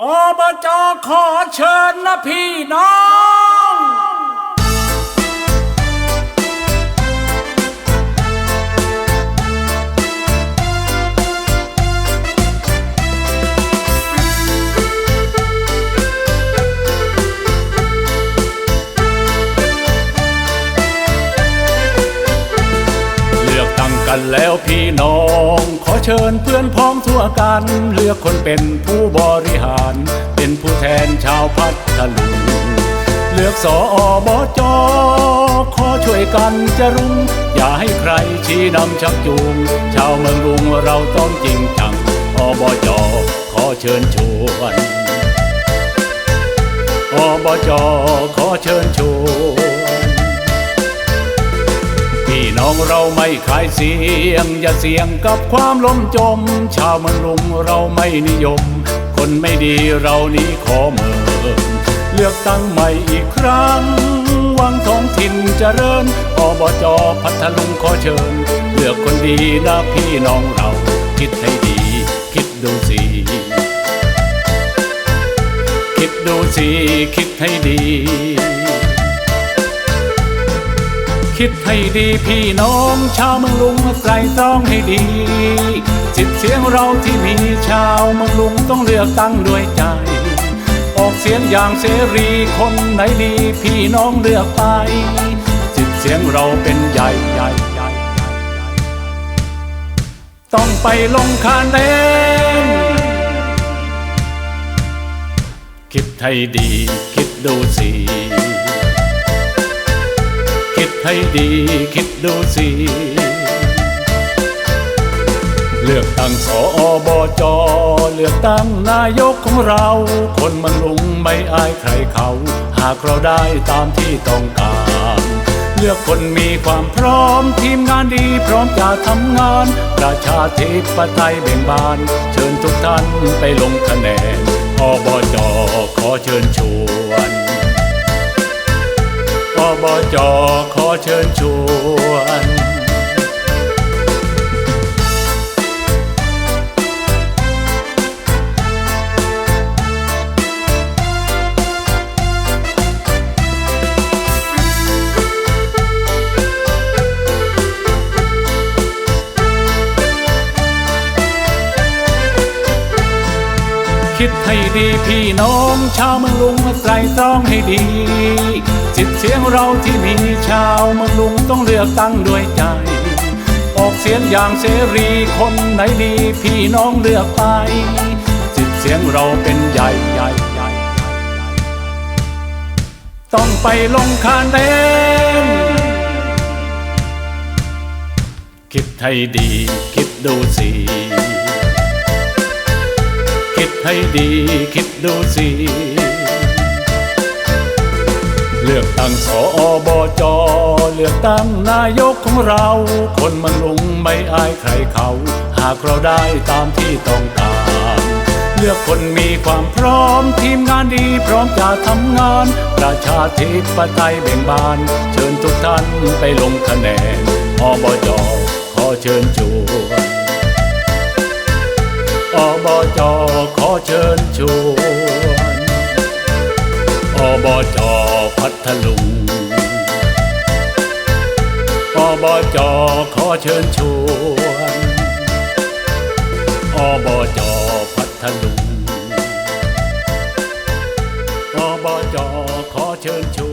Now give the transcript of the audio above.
อบจขอเชิญนะพี่น้อง กันแล้วพี่น้อง ขอเชิญเพื่อนพ้องทั่วกัน เลือกคนเป็นผู้บริหาร เป็นผู้แทนชาวพัทลุงเลือกสออบจขอช่วยกันจะรุงอย่าให้ใครชี้นำชักจูง ชาวเมืองรุงเราต้องจริงจังอบจขอเชิญชวนอบจขอเชิญชวน พี่น้องเราไม่ขายเสียง อย่าเสี่ยงกับความล้มจม ชาวเมืองลุงเราไม่นิยม คนไม่ดีเรานี้ขอเมินเลือกตั้งใหม่อีกครั้งหวังท้องถิ่นเจริญอบจพัทลุงขอเชิญ เลือกคนดีนะพี่น้องเรา คิดให้ดี คิดดูสิคิดดูสิคิดให้ดี คิดให้ดีพี่น้องชาวเมืองลุงไตรตรองให้ดี สิทธิเสียงเราที่มีชาวเมืองลุงต้องเลือกตั้งด้วยใจ ออกเสียงอย่างเสรีคนไหนดีพี่น้องเลือกไป สิทธิเสียงเราเป็นใหญ่ใหญ่ใหญ่ต้องไปลงคะแนนคิดให้ดี คิดดูสิ ให้ดีคิดดูสิ เลือกตั้งสอบจเลือกตั้งนายกของเรา คนมันลุงไม่อายใครเขา หากเราได้ตามที่ต้องการ เลือกคนมีความพร้อม ทีมงานดีพร้อมจะทำงาน ประชาธิปไตยเบ่งบาน เชิญทุกท่านไปลงคะแนนอบจขอเชิญชวน จขอเชิญชวน คิดให้ดีพี่น้องชาวเมืองลุงไตรตรองให้ดีสิทธิ์เสียงเราที่มีชาวเมืองลุงต้องเลือกตั้งด้วยใจ ออกเสียงอย่างเสรีคนไหนดีพี่น้องเลือกไปสิทธิ์เสียงเราเป็นใหญ่ใหญ่ใหญ่ต้องไปลงคะแนนคิดให้ดีคิดดูสิ ให้ดีคิดดูสิ เลือกตั้งสอบจเลือกตั้งนายกของเรา คนมันลุงไม่อายใครเขา หากเราได้ตามที่ต้องการเลือกคนมีความพร้อมทีมงานดีพร้อมจะทำงาน ประชาธิปไตยเบ่งบาน เชิญทุกท่านไปลงคะแนนอบจขอเชิญชวน อบจขอเชิญชวนอบจพัทลุงอบจขอเชิญชวนอบจพัทลุงอบจขอเชิญชวน